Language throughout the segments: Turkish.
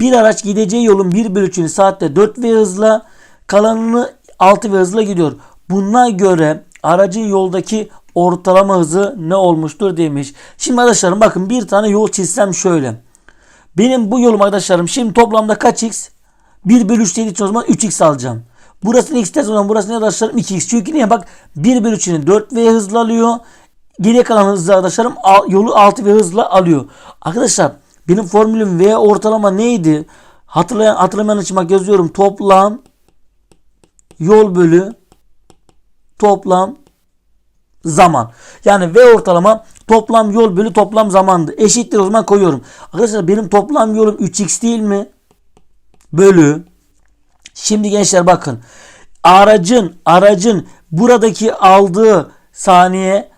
Bir araç gideceği yolun 1 bölü 3'ünü saatte 4 V hızla kalanını 6 V hızla gidiyor. Buna göre aracın yoldaki ortalama hızı ne olmuştur demiş. Şimdi arkadaşlarım bakın bir tane yol çizsem şöyle. Benim bu yolum arkadaşlarım şimdi toplamda kaç x? 1 bölü 3 dediği için o zaman 3x alacağım. Burasını x ters zaman burası ne arkadaşlarım 2x. Çünkü niye bak 1 bölü 3'ünü 4v hızla alıyor. Geriye kalan hızla arkadaşlarım yolu 6v hızla alıyor. Arkadaşlar benim formülüm v ortalama neydi? Hatırlayan hatırlamayan için bak yazıyorum. Toplam yol bölü toplam zaman. Yani V ortalama toplam yol bölü toplam zamandı. Eşittir o zaman koyuyorum. Arkadaşlar benim toplam yolum 3x değil mi? Bölü. Şimdi gençler bakın. Aracın aracın buradaki aldığı saniye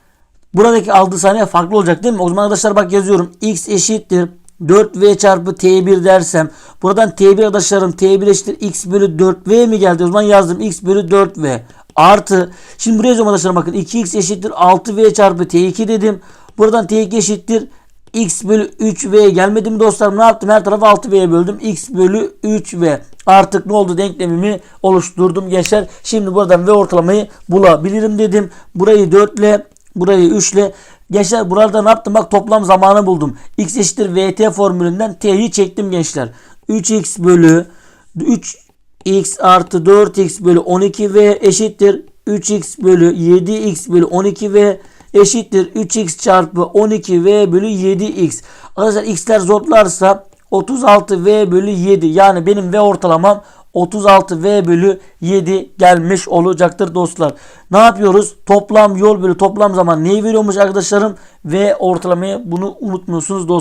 buradaki aldığı saniye farklı olacak değil mi? O zaman arkadaşlar bak yazıyorum. X eşittir 4V çarpı T1 dersem buradan T1 arkadaşlarım T1 eşittir X bölü 4V mi geldi? O zaman yazdım X bölü 4V artı şimdi buraya yazıyorum arkadaşlar bakın 2X eşittir 6V çarpı T2 dedim. Buradan T2 eşittir X bölü 3V gelmedi mi dostlarım? Ne yaptım? Her tarafı 6V'ye böldüm. X bölü 3V. Artık ne oldu? Denklemimi oluşturdum gençler. Şimdi buradan V ortalamayı bulabilirim dedim. Burayı 4 ile burayı 3 ile Gençler burada ne yaptım? Bak toplam zamanı buldum. X eşittir VT formülünden T'yi çektim gençler. 3X bölü 3X artı 4X bölü 12V eşittir. 3X bölü 7X bölü 12V eşittir 3x çarpı 12v bölü 7x. Arkadaşlar x'ler zotlarsa 36v bölü 7 yani benim v ortalamam 36v bölü 7 gelmiş olacaktır dostlar. Ne yapıyoruz? Toplam yol bölü toplam zaman neyi veriyormuş arkadaşlarım? V ortalamayı bunu unutmuyorsunuz dostlar.